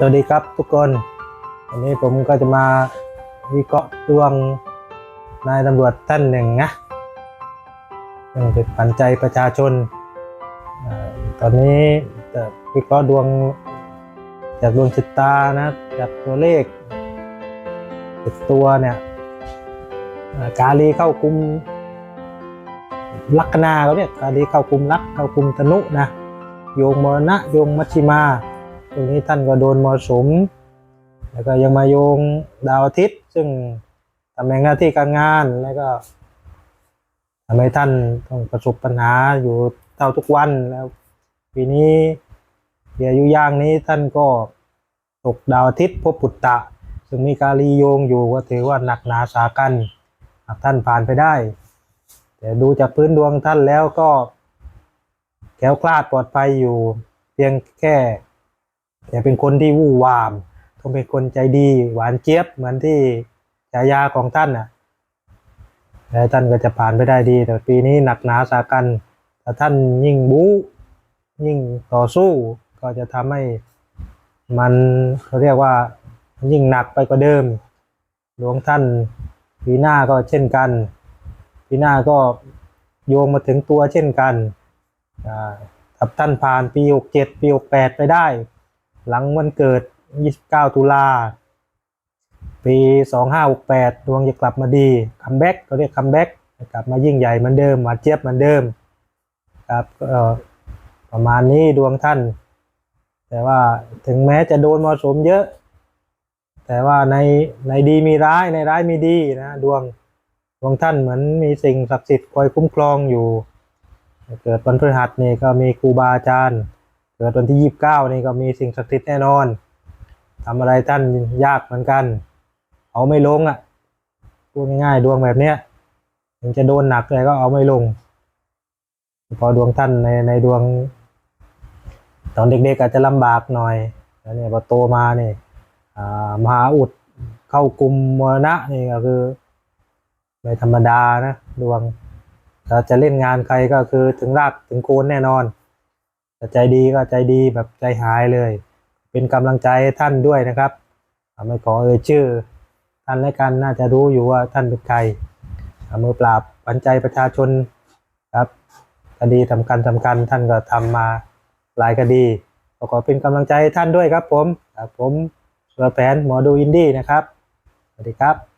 สวัสดีครับทุกคนวันนี้ผมก็จะมาวิเคราะห์ดวงนายตำรวจท่านหนึ่งนะยังเป็นปันใจประชาชนตอนนี้จะวิเคราะห์ดวงจากดวงชะตานะจากตัวเลขจากตัวเนี่ยกาลีเข้ากลุ่มลัคนาเขาเนี่ยกาลีเข้ากลุ่มลักเข้ากลุ่มธนุนะโยงมรณะโยงมัชชิมา รงนี้ท่านก็โดนมรสุมแล้วก็ยังมาโยงดาวอาทิตย์ ซึ่งตำแหน่งหน้าที่การงานแล้วก็ทำให้ท่านต้องประสบปัญหาอยู่เท่าทุกวันแล้วปีนี้เดียอายุย่างนี้ท่านก็ตกดาวอาทิตย์พบปุตตะ ซึ่งมีการลีโยงอยู่ก็ถือว่าหนักหนาสากันหากท่านผ่านไปได้ แต่ดูจากพื้นดวงท่านแล้วก็แคล้วคลาดปลอดภัยอยู่ เพียงแค่ อย่าเป็นคนที่วู่วาม ต้องเป็นคนใจดี หวานเจี๊ยบเหมือนที่ฉายาของท่านน่ะแล้วท่านก็จะผ่านไปได้ดี แต่ปีนี้หนักหนาสากันถ้าท่านยิ่งบู๊ยิ่งต่อสู้ก็จะทำให้มันเขาเรียกว่ายิ่งหนักไปกว่าเดิม หลวงท่านปีหน้าก็เช่นกันปีหน้าก็โยงมาถึงตัวเช่นกันถ้าท่านผ่านปี 67 ปี 68 ไปได้ หลังวันเกิด 29 ตุลา ปี 2568 ดวงจะกลับมาดีคัมแบ็กเขาเรียกคัมแบ็กกลับมายิ่งใหญ่เหมือนเดิมหวาเจี๊ยบเหมือนเดิมครับประมาณนี้ดวงท่าน แต่ว่าถึงแม้จะโดนมรสมเยอะ แต่ว่าในในดีมีร้ายในร้ายมีดีนะดวงดวงท่านเหมือนมีสิ่งศักดิ์สิทธิ์คอยคุ้มครองอยู่ เกิดวันพฤหัสนี่ก็มีครูบาอาจารย์ เกิดวันที่ยี่สิบเก้านี่ก็มีสิ่งศักดิ์สิทธิ์แน่นอนทำอะไรท่านยากเหมือนกัน เอาไม่ลงอะพูดง่ายๆดวงแบบเนี้ยถึงจะโดนหนักเลยก็เอาไม่ลง พอดวงท่านในในดวง ตอนเด็กๆอาจจะลำบากหน่อยแล้วเนี่ยพอโตมาเนี่ยมหาอุดเข้ากลุ่มมรณะนี่ก็คือไม่ธรรมดานะดวงถ้าจะเล่นงานใครก็คือถึงรากถึงโคนแน่นอน แต่ใจดีก็ใจดีแบบใจหายเลย เป็นกำลังใจท่านด้วยนะครับไม่ขอเอ่ยชื่อ ท่านและกันน่าจะรู้อยู่ว่าท่านเป็นใครมือปราบปันใจประชาชนครับคดีสำคัญสำคัญท่านก็ทำมาหลายคดีก็ขอเป็นกำลังใจท่านด้วยครับผมครับผมสุรแผนหมอดูอินดี้นะครับสวัสดีครับ